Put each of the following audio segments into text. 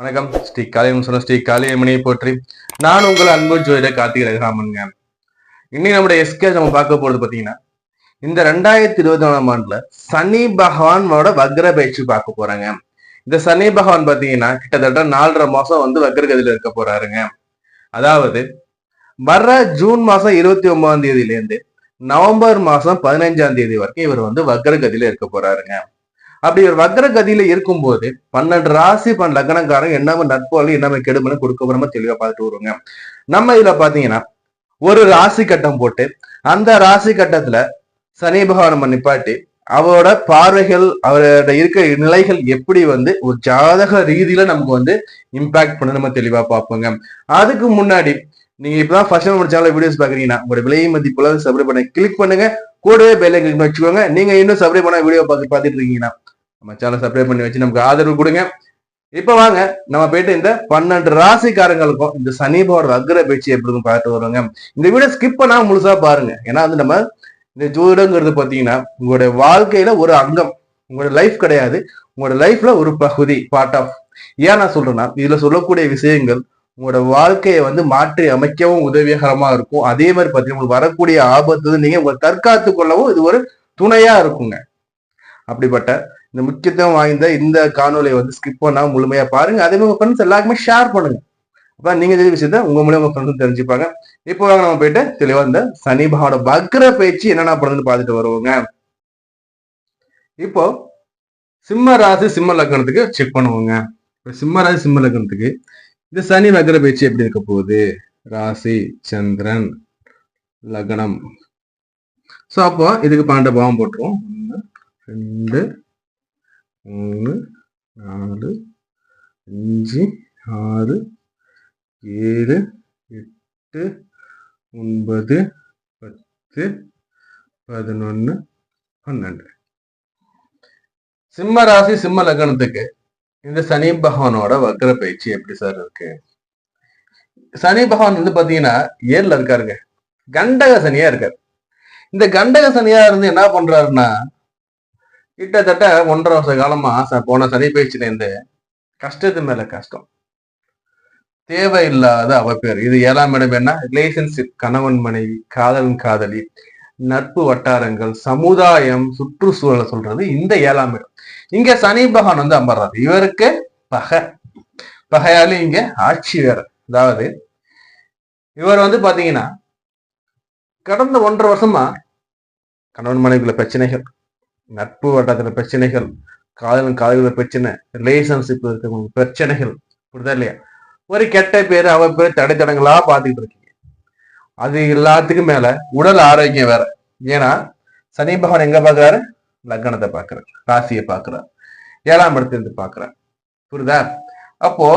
வணக்கம். ஸ்ரீ காளியம் சொன்ன ஸ்ரீ காளியம்மணியை போற்றி. நான் உங்கள் அன்பு ஜோதிட கார்த்திகை ரகுராமனுங்க. இன்னைக்கு நம்முடைய எஸ்கே நம்ம பார்க்க போறது பாத்தீங்கன்னா இந்த ரெண்டாயிரத்தி இருபத்தி நாலாம் ஆண்டுல சனி பகவானோட வக்ர பயிற்சி பார்க்க போறாங்க. இந்த சனி பகவான் பாத்தீங்கன்னா கிட்டத்தட்ட நாலரை மாசம் வந்து வக்ரகதியில இருக்க போறாருங்க. அதாவது வர்ற ஜூன் மாசம் இருபத்தி ஒன்பதாம் தேதியில இருந்து நவம்பர் மாசம் பதினைஞ்சாம் தேதி வரைக்கும் இவர் வந்து வக்ரகதியில இருக்க போறாருங்க. அப்படி ஒரு வக்ர கதியில இருக்கும்போது பன்னெண்டு ராசி பன் லக்னக்காரங்க என்ன நட்பு என்ன கெடுமனு கொடுக்க போறோமோ தெளிவா பார்த்துட்டு வருவாங்க. நம்ம இதுல பாத்தீங்கன்னா ஒரு ராசி கட்டம் போட்டு அந்த ராசி கட்டத்துல சனி பகவான் நம்ம நிப்பாட்டி அவரோட பார்வைகள் அவரோட இருக்க நிலைகள் எப்படி வந்து ஒரு ஜாதக ரீதியில நமக்கு வந்து இம்பாக்ட் பண்ண நம்ம தெளிவா பார்ப்போங்க. அதுக்கு முன்னாடி நீங்க இப்பதான் ஃபர்ஸ்ட் நம்ம சேனல் வீடியோஸ் பாக்குறீங்கன்னா உங்களோட விலை மதிப்புல சப்ஸ்கிரைப் பண்ண கிளிக் பண்ணுங்க. கூடவே பெல்லை கிளிக் வச்சுக்கோங்க. நீங்க இன்னும் சப்ஸ்கிரைப் பண்ண வீடியோ பார்த்து பார்த்துட்டு இருக்கீங்கன்னா நம்ம சேனல் சப்ஸ்கிரைப் பண்ணி வச்சு நமக்கு ஆதரவு கொடுங்க. இப்ப வாங்க நம்ம போயிட்டு இந்த பன்னெண்டு ராசிக்காரங்களுக்கும் இந்த சனிபோட அக்ர பேச்சு எப்படி இருக்கும் பார்த்து வருவாங்க. இந்த வீடியோ ஸ்கிப் பண்ணா முழுசா பாருங்க. ஏன்னா வந்து நம்ம இந்த ஜோதிடங்கிறது பாத்தீங்கன்னா உங்களுடைய வாழ்க்கையில ஒரு அங்கம் உங்களோட லைஃப் கிடையாது. உங்களோட லைஃப்ல ஒரு பகுதி பார்ட் ஆஃப் ஏன் நான் சொல்றேன்னா இதுல சொல்லக்கூடிய விஷயங்கள் உங்களோட வாழ்க்கையை வந்து மாற்றி அமைக்கவும் உதவிகரமா இருக்கும். அதே மாதிரி பாத்தீங்கன்னா உங்களுக்கு வரக்கூடிய ஆபத்து நீங்க உங்களை தற்காத்து கொள்ளவும் இது ஒரு துணையா இருக்குங்க. அப்படிப்பட்ட இந்த முக்கியத்துவம் வாய்ந்த இந்த காணொலியை வந்து ஸ்கிப் பண்ணாம முழுமையா பாருங்க. அதே மாதிரி ஃப்ரெண்ட்ஸ் எல்லாருக்குமே ஷேர் பண்ணுங்க. அப்ப நீங்க தெரிஞ்ச விஷயத்த உங்க மூலியம் உங்க ஃப்ரெண்ட்ஸும் தெரிஞ்சுப்பாங்க. இப்போ வாங்க நம்ம போயிட்டு தெளிவா இந்த சனி பகவானோட வக்ர பேச்சு என்னென்ன பண்ணுதுன்னு பார்த்துட்டு வருவோங்க. இப்போ சிம்ம ராசி சிம்ம லக்னத்துக்கு செக் பண்ணுவோங்க. இப்போ சிம்ம ராசி சிம்ம லக்னத்துக்கு இந்த சனி வக்ர பேச்சு எப்படி இருக்க போகுது? ராசி சந்திரன் லக்னம். ஸோ அப்போ இதுக்கு பன்னெண்டு பாவம் போட்டுருவோம். ஒன்று ரெண்டு மூணு நாலு அஞ்சு ஆறு ஏழு எட்டு ஒன்பது பத்து பதினொன்று பன்னெண்டு. சிம்ம ராசி சிம்ம லக்னத்துக்கு இந்த சனி பகவானோட வக்ர பயிற்சி எப்படி சார் இருக்கு? சனி பகவான் வந்து பாத்தீங்கன்னா ஏர்ல இருக்காருங்க. கண்டக சனியா இருக்காரு. இந்த கண்டக சனியா இருந்து என்ன பண்றாருன்னா கிட்டத்தட்ட ஒன்றரை வருஷ காலமா போன சனி பயிற்சியிலேருந்து கஷ்டத்து மேல கஷ்டம். தேவையில்லாத அவப்பேர் இது ஏழாம் இடம் என்ன? ரிலேஷன்ஷிப் கணவன் மனைவி காதலன் காதலி நட்பு வட்டாரங்கள் சமுதாயம் சுற்றுச்சூழலை சொல்றது இந்த ஏழாம் இடம். இங்க சனி பகவான் வந்து அமர்றாரு. இவருக்கு பகை. பகையாளி இங்க ஆட்சி வேற. அதாவது இவர் வந்து பாத்தீங்கன்னா கடந்த ஒன்றரை வருஷமா கணவன் மனைவிக்குள்ள பிரச்சனைகள். நட்பு வட்டத்துல பிரச்சனைகள் காதலன் காதலில் பிரச்சனை ரிலேஷன்ஷிப் இருக்கவங்க பிரச்சனைகள் புரிதா இல்லையா? ஒரு கெட்ட பேர் அவ பேர் தடை தடங்களா பார்த்துக்கிட்டு இருக்கீங்க. அது எல்லாத்துக்கும் மேல உடல் ஆரோக்கியம் வேற. ஏன்னா சனி பகவான் எங்க பாக்குறாரு லக்னத்தை பாக்குறாரு ராசியை பாக்குறாரு ஏழாம் இடத்திலிருந்து பாக்குறாரு புரியுதா? அப்போ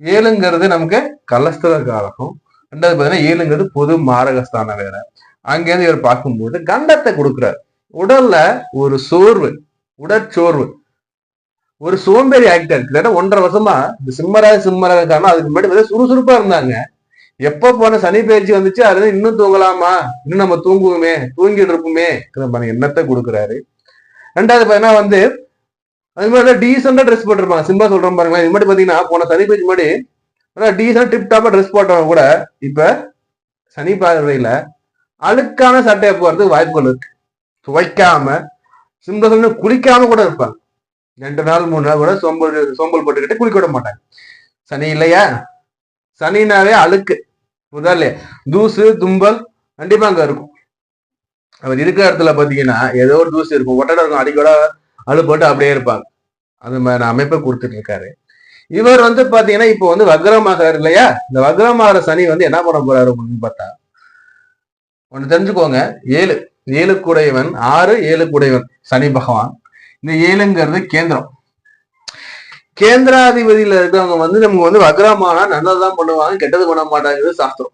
ஏழுங்கிறது நமக்கு கலஸ்தர காரகம் ரெண்டாவது பார்த்தீங்கன்னா ஏழுங்கிறது பொது மாரகஸ்தானம் வேற. அங்கேருந்து இவர் பார்க்கும்போது கண்டத்தை கொடுக்குறாரு. உடல்ல ஒரு சோர்வு உடற்சோர்வு. ஒரு சோம்பேறி ஆக்டர் கிட்டத்தட்ட ஒன்றரை வருஷமா இந்த சிம்மராக சிம்மராக காரணம் அதுக்கு முன்னாடி வந்து சுறுசுறுப்பா இருந்தாங்க. எப்ப போன சனி பயிற்சி வந்துச்சு அது இன்னும் தூங்கலாமா? இன்னும் நம்ம தூங்குவோமே தூங்கிட்டு இருப்போமே எண்ணத்தை கொடுக்குறாரு. ரெண்டாவது பாத்தீங்கன்னா வந்து அது மாதிரி டீசெண்டா ட்ரெஸ் போட்டிருப்பாங்க. சிம்பா சொல்றேன் பாருங்களேன். இது மாதிரி பாத்தீங்கன்னா போன சனி பயிற்சி முன்னாடி டீசெண்டா டிப் டாப்பா ட்ரெஸ் போட்டவங்க கூட இப்ப சனி பார்வையில அழுக்கான சட்டையை போறதுக்கு வாய்ப்புகள் இருக்கு. துவைக்காம சிம்பிளா சொல்லி குளிக்காம கூட இருப்பாங்க. ரெண்டு நாள் மூணு நாள் கூட சோம்பல் சோம்பல் போட்டுக்கிட்டு குளிக்க விட மாட்டாங்க. சனி இல்லையா? சனினாவே அழுக்கு. முதல்ல தூசு தும்பல் கண்டிப்பா அங்க இருக்கும். அவர் இருக்கிற இடத்துல பாத்தீங்கன்னா ஏதோ ஒரு தூசு இருக்கும். ஒட்டடை இருக்கும். அடிக்கோட அழு போட்டு அப்படியே இருப்பாங்க. அந்த மாதிரி அமைப்பை கொடுத்துட்டு இருக்காரு. இவர் வந்து பாத்தீங்கன்னா இப்போ வந்து வக்ரமாகிறார் இல்லையா? இந்த வக்ரமாகிற சனி வந்து என்ன பண்ண போறாரு அப்படின்னு பார்த்தா ஒன்னு தெரிஞ்சுக்கோங்க. ஏழு. ஏழு ஆறு ஏழு சனி பகவான். இந்த ஏழுங்கிறது கேந்திரம். கேந்திராதிபதியில இருக்கவங்க வந்து நமக்கு வந்து வக்ரமானா நல்லதுதான் பண்ணுவாங்க கெட்டது பண்ண மாட்டாங்கிறது சாஸ்திரம்.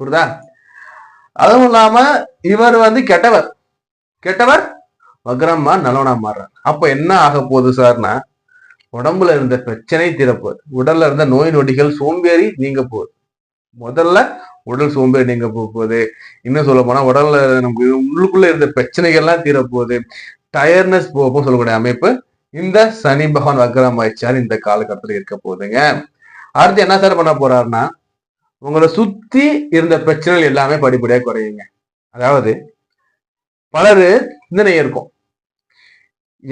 புரியுதா? அதுவும் இல்லாம இவர் வந்து கெட்டவர். கெட்டவர் வக்ரமா நல்லவனா மாறுறார். அப்ப என்ன ஆக போகுது சார்னா உடம்புல இருந்த பிரச்சனை திறப்பு உடல்ல இருந்த நோய் நொடிகள் சோம்பேறி நீங்க போகுது. முதல்ல உடல் சோம்பேறி நீங்க போக போகுது இன்னும் சொல்ல போனா உடல்ல நமக்கு உள்ளுக்குள்ள இருந்த பிரச்சனைகள்லாம் தீரப்போகுது. டயர்னஸ் போகும் சொல்லக்கூடிய அமைப்பு இந்த சனி பகவான் வக்ரம் ஆயிடுச்சார் இந்த காலகட்டத்தில் இருக்க போகுதுங்க. அடுத்து என்ன சார் பண்ண போறாருன்னா உங்களை சுத்தி இருந்த பிரச்சனைகள் எல்லாமே படிப்படியா குறையுங்க. அதாவது பலரு சிந்தனை இருக்கும்.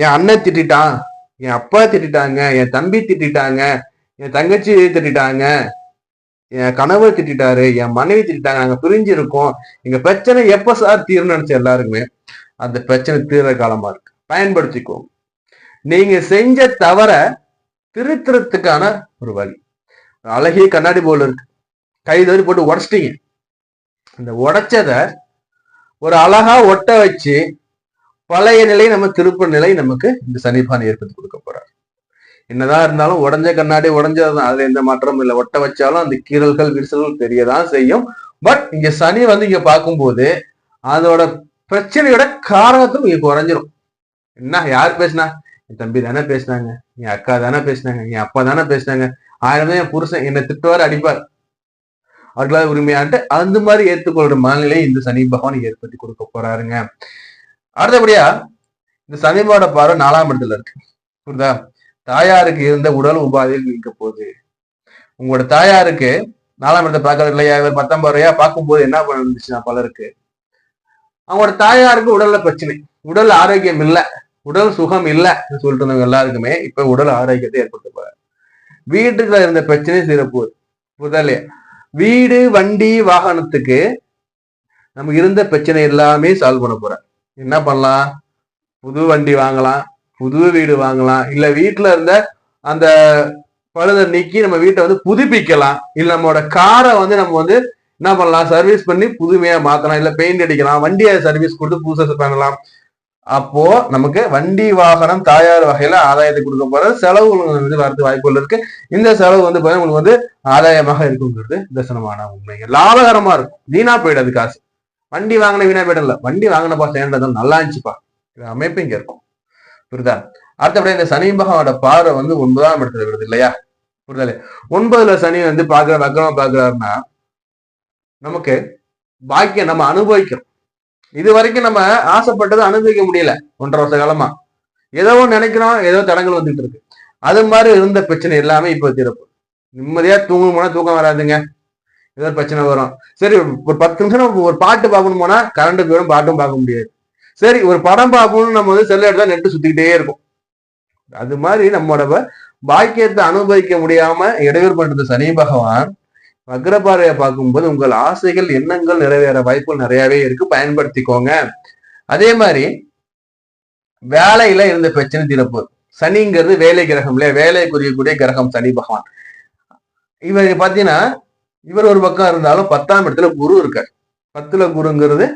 என் அண்ணன் திட்டான் என் அப்பா திட்டாங்க என் தம்பி திட்டாங்க என் தங்கச்சி திட்டாங்க என் கணவர் திட்டாரு என் மனைவி திட்டாங்க நாங்க பிரிஞ்சு இருக்கோம் எங்க பிரச்சனை எப்ப சார் தீரும் நினைச்ச எல்லாருக்குமே அந்த பிரச்சனை தீர்ற காலமா இருக்கு. பயன்படுத்திக்கோங்க நீங்க செஞ்ச தவற திருத்துறதுக்கான ஒரு வழி. அழகிய கண்ணாடி போல இருக்கு. கை தவறி போட்டு உடச்சிட்டீங்க. அந்த உடைச்சத ஒரு அழகா ஒட்ட வச்சு பழைய நிலை நம்ம திருப்ப நிலை நமக்கு இந்த சனிபான் ஏற்படுத்தி கொடுக்க போறார். என்னதான் இருந்தாலும் உடஞ்ச கண்ணாடி உடஞ்சதுதான். அதுல எந்த மாற்றமும் இல்லை. ஒட்ட வச்சாலும் அந்த கீறல்கள் விரிசல்கள் தெரியதான் செய்யும். பட் இங்க சனி வந்து இங்க பார்க்கும்போது அதோட பிரச்சனையோட காரணத்தும் இங்க குறைஞ்சிரும். என்ன? யார் பேசினா? என் தம்பி தானே பேசினாங்க. என் அக்கா தானே பேசினாங்க. என் அப்பா தானே பேசினாங்க. ஆயிரம் தான் என் புருஷன் என்னை திட்டுவார் அடிப்பார். அவர்களால் உரிமையான்ட்டு அந்த மாதிரி ஏற்றுக்கொள்ற மனநிலையை இந்த சனி பகவான் ஏற்படுத்தி கொடுக்க போறாருங்க. அடுத்தபடியா இந்த சனி பகவான பார்வை நாலாம் இடத்துல இருக்கு. புரியுதா? தாயாருக்கு இருந்த உடல் உபாதையில் நீக்க போகுது உங்களோட தாயாருக்கு நாலாம் இடத்தை பார்க்கறது இல்லையா? இவர் பத்தொன்பது ரூபாயா பார்க்கும்போது என்ன பண்ணுச்சுன்னா பலருக்கு. அவங்களோட தாயாருக்கு உடல்ல பிரச்சனை. உடல் ஆரோக்கியம் இல்லை. உடல் சுகம் இல்லை சொல்லிட்டு இருந்தவங்க எல்லாருக்குமே இப்ப உடல் ஆரோக்கியத்தை ஏற்படுத்த போறாரு. வீட்டுல இருந்த பிரச்சனை சிறப்பு முதல்ல வீடு வண்டி வாகனத்துக்கு நமக்கு இருந்த பிரச்சனை எல்லாமே சால்வ் பண்ண போறேன் என்ன பண்ணலாம்? புது வண்டி வாங்கலாம். புது வீடு வாங்கலாம். இல்ல வீட்டுல இருந்த அந்த பழுதை நீக்கி நம்ம வீட்டை வந்து புதுப்பிக்கலாம். இல்ல நம்மளோட காரை வந்து நம்ம வந்து என்ன பண்ணலாம்? சர்வீஸ் பண்ணி புதுமையா மாத்தலாம். இல்ல பெயிண்ட் அடிக்கலாம். வண்டியை சர்வீஸ் கொடுத்து புதுசா பண்ணலாம். அப்போ நமக்கு வண்டி வாகனம் தாயார் வகையில ஆதாயத்தை கொடுக்க போற செலவுகள் வந்து வரது வாய்ப்புகள் இருக்கு. இந்த செலவு வந்து உங்களுக்கு வந்து ஆதாயமாக இருக்குங்கிறது தர்சனமான உண்மைங்க லாபகரமா இருக்கும். வீணா போயிடாது காசு. வண்டி வாங்கின வீணா போயிடல வண்டி வாங்கினப்பா சேர்ந்ததும் நல்லா இருந்துச்சுப்பா. அமைப்பு இங்க இருக்கும். புரியுதா? அடுத்தபடி இந்த சனி பகவானோட பார்வை வந்து ஒன்பதாம் இடத்துல விடுது இல்லையா? புரியுதா ஒன்பதுல சனி வந்து பாக்குற வக்கரமா பாக்குறாருன்னா நமக்கு பாக்கியம் நம்ம அனுபவிக்கிறோம் இது வரைக்கும் நம்ம ஆசைப்பட்டதை அனுபவிக்க முடியல ஒன்றரை வருஷ காலமா. ஏதோ நினைக்கிறோம் ஏதோ தடங்கள் வந்துட்டு இருக்கு. அது மாதிரி இருந்த பிரச்சனை எல்லாமே இப்போ தீரப்போ நிம்மதியா தூங்கணும் போனா தூக்கம் வராதுங்க. ஏதோ பிரச்சனை வரும். சரி ஒரு பத்து நிமிஷம் ஒரு பாட்டு பார்க்கணும் போனா கரண்ட் போயிடும் பாட்டும் பார்க்க முடியாது. சரி ஒரு படம் பார்க்கணும்னு நம்ம வந்து செல்ல எடுத்தா நெட்டு சுத்திக்கிட்டே இருக்கும். அது மாதிரி நம்மளோட பாக்கியத்தை அனுபவிக்க முடியாம இடையூறு பண்றது சனி பகவான். வக்ரபாறையை பார்க்கும்போது உங்கள் ஆசைகள் எண்ணங்கள் நிறைவேற வாய்ப்புகள் நிறையவே இருக்கு. பயன்படுத்திக்கோங்க. அதே மாதிரி வேலையில இருந்த பிரச்சனை தீரப்போகுது. சனிங்கிறது வேலை கிரகம் இல்லையா? வேலை குறியக்கூடிய கிரகம் சனி பகவான். இவர் பாத்தீங்கன்னா இவர் ஒரு பக்கம் இருந்தாலும் பத்தாம் இடத்துல குரு இருக்கார். பத்துல குருங்கிறது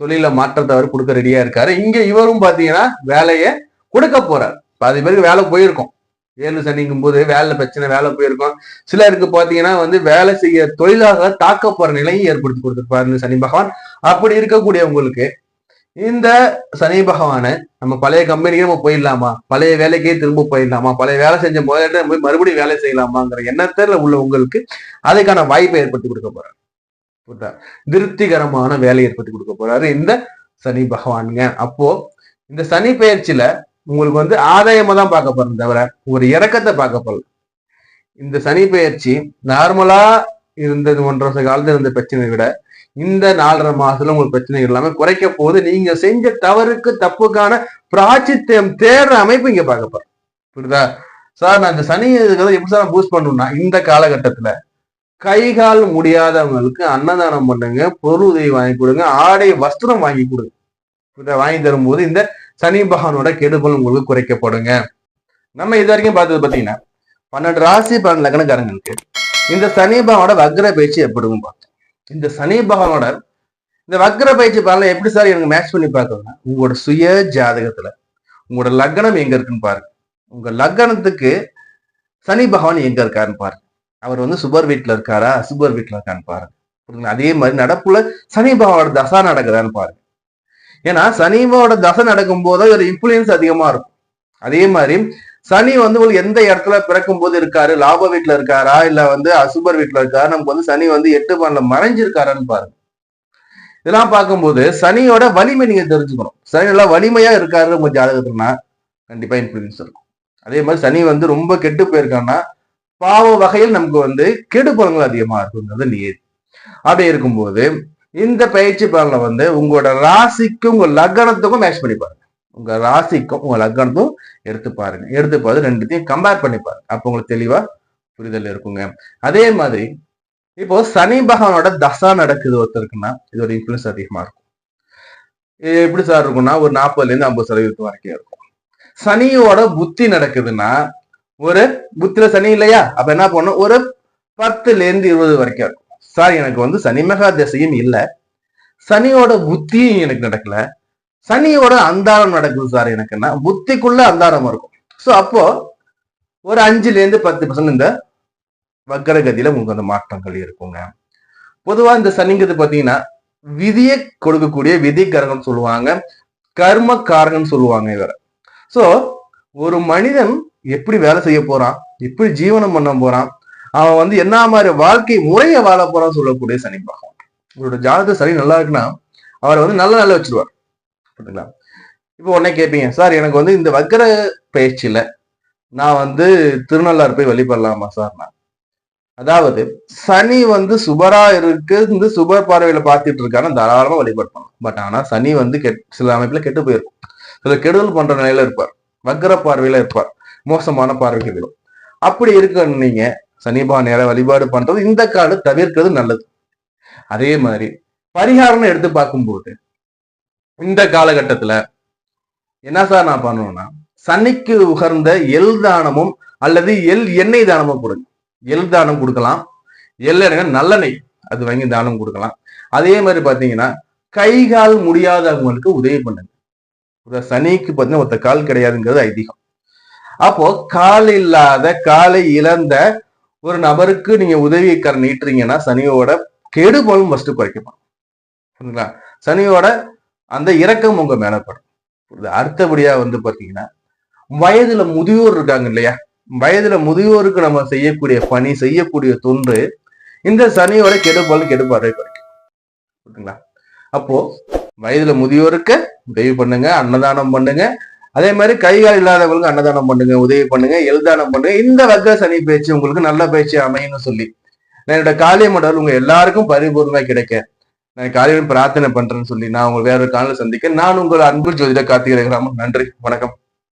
தொழில மாற்றத்தை அவர் கொடுக்க ரெடியா இருக்காரு. இங்க இவரும் பாத்தீங்கன்னா வேலையை கொடுக்க போறார். பாதி பேருக்கு வேலை போயிருக்கும். ஏழு சனிங்கும் போது வேலை பிரச்சனை வேலை போயிருக்கும். சிலருக்கு பாத்தீங்கன்னா வந்து வேலை செய்ய தொழிலாக தாக்க போற நிலையை ஏற்படுத்தி கொடுத்துருப்பாரு சனி பகவான். அப்படி இருக்கக்கூடியவங்களுக்கு இந்த சனி பகவானை நம்ம பழைய கம்பெனிக்கு நம்ம போயிடலாமா? பழைய வேலைக்கே திரும்ப போயிடலாமா? பழைய வேலை செஞ்ச முதல்ல போய் மறுபடியும் வேலை செய்யலாமாங்கிற எண்ணத்தில் உள்ள உங்களுக்கு அதுக்கான வாய்ப்பை ஏற்படுத்தி கொடுக்க போறாரு. திருப்திகரமான வேலை ஏற்படுத்தி கொடுக்க போறாரு இந்த சனி பகவானுங்க. அப்போ இந்த சனி பயிற்சியில உங்களுக்கு வந்து ஆதாயமா தான் பார்க்க போறோம் தவிர ஒரு இறக்கத்தை பார்க்க போறல இந்த சனி பயிற்சி நார்மலா இருந்தது ஒன்றரை வருஷ காலத்துல இருந்த பிரச்சனையை விட இந்த நாலரை மாசத்துல உங்களுக்கு பிரச்சனை எல்லாமே குறைக்க போது நீங்க செஞ்ச தவறுக்கு தப்புக்கான பிராச்சித்தியம் தேடுற அமைப்பு இங்க பார்க்க போறோம். புரியுதா? சார் நான் இந்த சனி எப்படி சார் பூஸ்ட் பண்ணணும்னா இந்த காலகட்டத்துல கை கால் முடியாதவங்களுக்கு அன்னதானம் பண்ணுங்க பொருள் உதவி வாங்கி கொடுங்க ஆடை வஸ்திரம் வாங்கி கொடுங்க. இதை வாங்கி தரும்போது இந்த சனி பகவானோட கெடுபல் உங்களுக்கு குறைக்கப்படுங்க. நம்ம இது வரைக்கும் பார்த்தது பார்த்தீங்கன்னா பன்னெண்டு ராசி பன்னெண்டு லக்னக்காரங்களுக்கு இந்த சனி பகவானோட வக்ர பயிற்சி எப்படின்னு பார்த்தோம். இந்த சனி பகவானோட இந்த வக்ர பயிற்சி பலனை எப்படி சார் எனக்கு மேட்ச் பண்ணி பார்த்தோம்னா உங்களோட சுய ஜாதகத்துல உங்களோட லக்னம் எங்க இருக்குன்னு பாருங்க. உங்க லக்னத்துக்கு சனி பகவான் எங்க இருக்காருன்னு பாருங்க. அவர் வந்து சுபர் வீட்டில் இருக்காரா? சுபர் வீட்டில் இருக்கான்னு பாருங்க. அதே மாதிரி நடப்புல சனிபாவோட தசா நடக்குதான்னு பாருங்க. ஏன்னா சனிபாவோட தசை நடக்கும் போது ஒரு இன்ஃபுளுயன்ஸ் அதிகமா இருக்கும். அதே மாதிரி சனி வந்து உங்களுக்கு எந்த இடத்துல பிறக்கும் போது இருக்காரு? லாப வீட்டுல இருக்காரா? இல்ல வந்து அசுபர் வீட்டுல இருக்காரு? நமக்கு வந்து சனி வந்து எட்டு பண்ணல மறைஞ்சிருக்காரான்னு பாருங்க. இதெல்லாம் பார்க்கும்போது சனியோட வலிமை நீங்க தெரிஞ்சுக்கணும். சனி நல்லா வலிமையா இருக்காரு உங்க ஜாதகத்துலனா கண்டிப்பா இன்ஃபுளுயன்ஸ் இருக்கும். அதே மாதிரி சனி வந்து ரொம்ப கெட்டு போயிருக்கான்னா பாவ வகையில் நமக்கு வந்து கெடு பலன்கள் அதிகமா இருக்குங்கிறது நீர் அப்படி இருக்கும்போது இந்த பயிற்சி பலனை வந்து உங்களோட ராசிக்கும் உங்க லக்னத்துக்கும் மேட்ச் பண்ணி பாருங்க. உங்க ராசிக்கும் உங்க லக்னத்தும் எடுத்து பாருங்க. எடுத்து பார்த்து ரெண்டுத்தையும் கம்பேர் பண்ணி பாருங்க. அப்போ உங்களுக்கு தெளிவா புரிதல் இருக்குங்க. அதே மாதிரி இப்போ சனி பகவானோட தசா நடக்குது ஒருத்தருக்குன்னா இதோட இன்ஃபுளுன்ஸ் அதிகமா இருக்கும். இது எப்படி சார் இருக்கும்னா ஒரு நாற்பதுல இருந்து ஐம்பது சதவீதம் வரைக்கும் இருக்கும். சனியோட புத்தி நடக்குதுன்னா ஒரு புத்திர சனி இல்லையா? அப்ப என்ன பண்ணும் ஒரு பத்துல இருந்து இருபது வரைக்கும். இருக்கும் சார் எனக்கு வந்து சனி மகா திசையும் இல்லை. சனியோட புத்தியும் எனக்கு நடக்கல. சனியோட அந்தாரம் நடக்குது சார் எனக்குன்னா புத்திக்குள்ள அந்தாரம் இருக்கும். ஸோ அப்போ ஒரு அஞ்சுல இருந்து பத்து பர்சன்ட் இந்த வக்கரகதியில உங்களுக்கு அந்த மாற்றங்கள் இருக்குங்க. பொதுவா இந்த சனிங்கிறது பாத்தீங்கன்னா விதியை கொடுக்கக்கூடிய விதி கரகம் சொல்லுவாங்க. கர்ம காரகன் சொல்லுவாங்க இவரை. சோ ஒரு மனிதன் எப்படி வேலை செய்ய போறான்? எப்படி ஜீவனம் பண்ண போறான்? அவன் வந்து என்ன மாதிரி வாழ்க்கை முறையை வாழ போறான்னு சொல்லக்கூடிய சனி பகவான். உங்களோட ஜாதக சனி நல்லா இருக்குன்னா அவரை வந்து நல்ல நல்ல வச்சிருவார். புரியுதுங்களா? இப்போ உடனே கேட்பீங்க சார் எனக்கு வந்து இந்த வக்கர பயிற்சியில நான் வந்து திருநள்ளாறு போய் வழிபடலாமா சார் நான்? அதாவது சனி வந்து சுபரா இருக்கு இந்த சுபர் பார்வையில பார்த்துட்டு இருக்கான தாராளமா வழிபடலாம் பட் ஆனா சனி வந்து கெட் சில அமைப்புல கெட்டு போயிருக்கும். சில கெடுதல் பண்ற நிலையில இருப்பார். வக்கர பார்வையில இருப்பார். மோசமான பார்வைக்கு அப்படி இருக்க நீங்க. சனிபா நேர வழிபாடு பண்றது இந்த காடு தவிர்க்கிறது நல்லது. அதே மாதிரி பரிகாரம்னு எடுத்து பார்க்கும்போது இந்த காலகட்டத்துல என்ன சார் நான் பண்ணணும்னா சனிக்கு உகர்ந்த எல் தானமும் அல்லது எல் எண்ணெய் தானமும் கொடுங்க. எல் தானம் கொடுக்கலாம். எல் எண்ணெய் நல்லெண்ணெய் அது வாங்கி தானம் கொடுக்கலாம். அதே மாதிரி பாத்தீங்கன்னா கை கால் முடியாதவங்களுக்கு உதவி பண்ணுங்க. ஒரு சனிக்கு பார்த்தீங்கன்னா ஒருத்த கால் கிடையாதுங்கிறது ஐதீகம். அப்போ கால் இல்லாத காலை இழந்த ஒரு நபருக்கு நீங்க உதவி கர நீட்டுறீங்கன்னா சனியோட கெடுபலும் ஃபர்ஸ்ட் குறைக்கப்படும். புரியுதுங்களா சனியோட அந்த இறக்கம் உங்க மேலப்படும் அடுத்தபடியா வந்து பாத்தீங்கன்னா வயதுல முதியோர் இருக்காங்க இல்லையா? வயதுல முதியோருக்கு நம்ம செய்யக்கூடிய பணி செய்யக்கூடிய தொன்று இந்த சனியோட கெடுபல் கெடுபாடு குறைக்கும். புரியுதுங்களா அப்போ வயதுல முதியோருக்கு உதவி பண்ணுங்க அன்னதானம் பண்ணுங்க அதே மாதிரி கை கால் இல்லாதவங்களுக்கு அன்னதானம் பண்ணுங்க உதவி பண்ணுங்க எழுதானம் பண்ணுங்க. இந்த வர்க்க சனி பேச்சு உங்களுக்கு நல்ல பேச்சு அமையும்னு சொல்லி. நான் என்னோட காளிய மடல் உங்க எல்லாருக்கும் பரிபூர்ணமா கிடைக்க. நான் காலையில் பிரார்த்தனை பண்றேன்னு சொல்லி நான் உங்க வேற ஒரு காலையில் சந்திக்க நான் உங்கள் அன்பு ஜோதிட கார்த்திகை நன்றி வணக்கம்.